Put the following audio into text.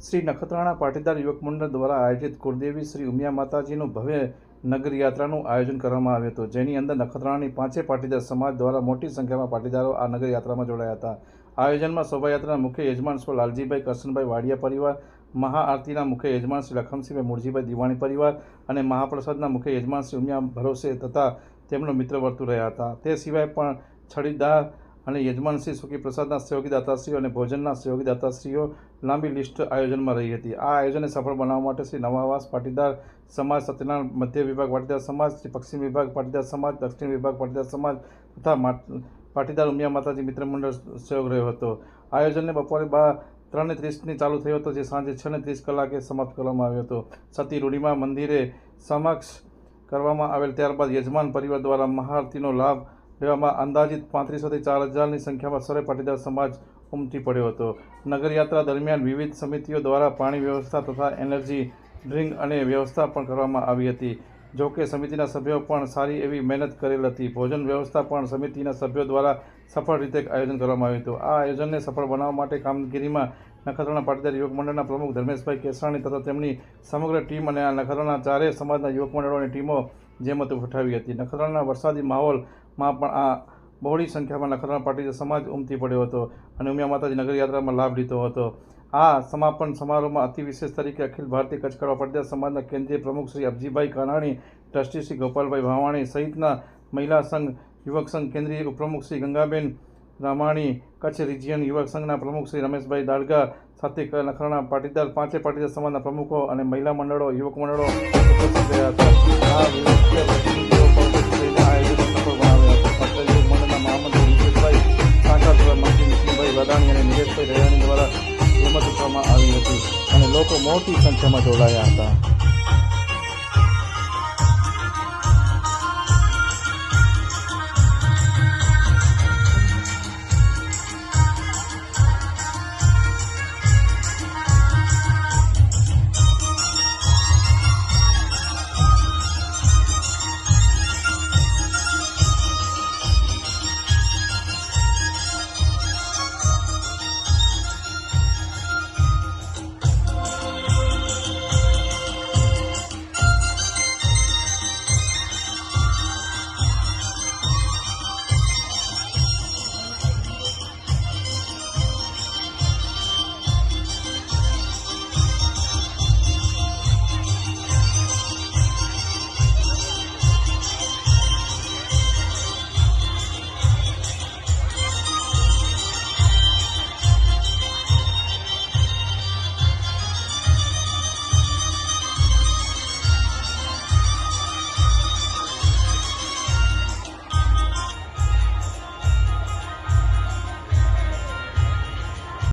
શ્રી નખત્રાણા પાટીદાર યુવક મંડળ દ્વારા આયોજિત કુળદેવી શ્રી ઉમિયા માતાજીનું ભવ્ય નગરયાત્રાનું આયોજન કરવામાં આવ્યું હતું. જેની અંદર નખત્રાણાની પાંચે પાટીદાર સમાજ દ્વારા મોટી સંખ્યામાં પાટીદારો આ નગરયાત્રામાં જોડાયા હતા. આયોજનમાં શોભાયાત્રાના મુખ્ય યજમાન શ્રી લાલજીભાઈ કરશનભાઈ વાડિયા પરિવાર, મહાઆરતીના મુખ્ય યજમાન શ્રી લખમસિંહભાઈ મૂળજીભાઈ દિવાણી પરિવાર અને મહાપ્રસાદના મુખ્ય યજમાન શ્રી ઉમિયા ભરોસે તથા તેમનો મિત્ર વર્તુ રહ્યા હતા. તે સિવાય પણ છડીદાર અને યજમાન શ્રી સુખી પ્રસાદના સહયોગીદાતાશ્રીઓ અને ભોજનના સહયોગીદાતાશ્રીઓ લાંબી લિસ્ટ આયોજનમાં રહી હતી. આ આયોજનને સફળ બનાવવા માટે શ્રી નવાવાસ પાટીદાર સમાજ, સત્યનારાયણ મધ્ય વિભાગ, પાટીદાર સમાજ, શ્રી પશ્ચિમ વિભાગ, પાટીદાર સમાજ, દક્ષિણ વિભાગ, પાટીદાર સમાજ તથા પાટીદાર ઉમિયા માતાજી મિત્ર મંડળ સહયોગ રહ્યો હતો. આયોજનને બપોરે બા, ત્રણને ત્રીસની ચાલુ થયો હતો, જે સાંજે છ ને ત્રીસ કલાકે સમાપ્ત કરવામાં આવ્યો હતો. સતી રૂઢિમા મંદિરે સમક્ષ કરવામાં આવેલ ત્યારબાદ યજમાન પરિવાર દ્વારા મહાઆરતીનો લાભ લેવામાં અંદાજિત પાંત્રીસોથી ચાર હજારની સંખ્યામાં સરે પાટીદાર સમાજ ઉમટી પડ્યો હતો. નગરયાત્રા દરમિયાન વિવિધ સમિતિઓ દ્વારા પાણી વ્યવસ્થા તથા એનર્જી ડ્રિંક અને વ્યવસ્થા પણ કરવામાં આવી હતી. જો કે સમિતિના સભ્યો પણ સારી એવી મહેનત કરેલ હતી. ભોજન વ્યવસ્થા પણ સમિતિના સભ્યો દ્વારા સફળ રીતે આયોજન કરવામાં આવ્યું હતું. આ આયોજનને સફળ બનાવવા માટે કામગીરીમાં નખત્રાણા પાટીદાર યુવક મંડળના પ્રમુખ ધર્મેશભાઈ કેસરાણી તથા તેમની સમગ્ર ટીમ અને આ નખત્રાણા ચારેય સમાજના યુવક મંડળોની ટીમો જેમત ઉઠાવી હતી. નખત્રાણાના વરસાદી માહોલમાં પણ આ બહોળી સંખ્યામાં નખત્રાણા પાટીદાર સમાજ ઉમટી પડ્યો હતો અને ઉમિયા માતાજી નગર યાત્રામાં લાભ લીધો હતો. આ સમાપન સમારોહમાં અતિ વિશેષ તરીકે અખિલ ભારતીય કચ્છકડવા પાટીદાર સમાજના કેન્દ્રીય પ્રમુખ શ્રી અબજીભાઈ કાનાણી, ટ્રસ્ટી શ્રી ગોપાલભાઈ ભાવાણી સહિતના મહિલા સંઘ, યુવક સંઘ, કેન્દ્રીય ઉપપ્રમુખ શ્રી ગંગાબેન રામાણી કચ્છ રિજિયન યુવક સંઘના પ્રમુખ શ્રી રમેશભાઈ દાડગા સાથે ક- પાટીદાર પાંચે પાટીદાર સમાજના પ્રમુખો અને મહિલા મંડળો, યુવક મંડળો ઉપસ્થિત રહ્યા હતા. અને નિલેશભાઈ રૈયાણી દ્વારા હિંમત ઉઠવામાં આવી હતી અને લોકો મોટી સંખ્યામાં જોડાયા હતા.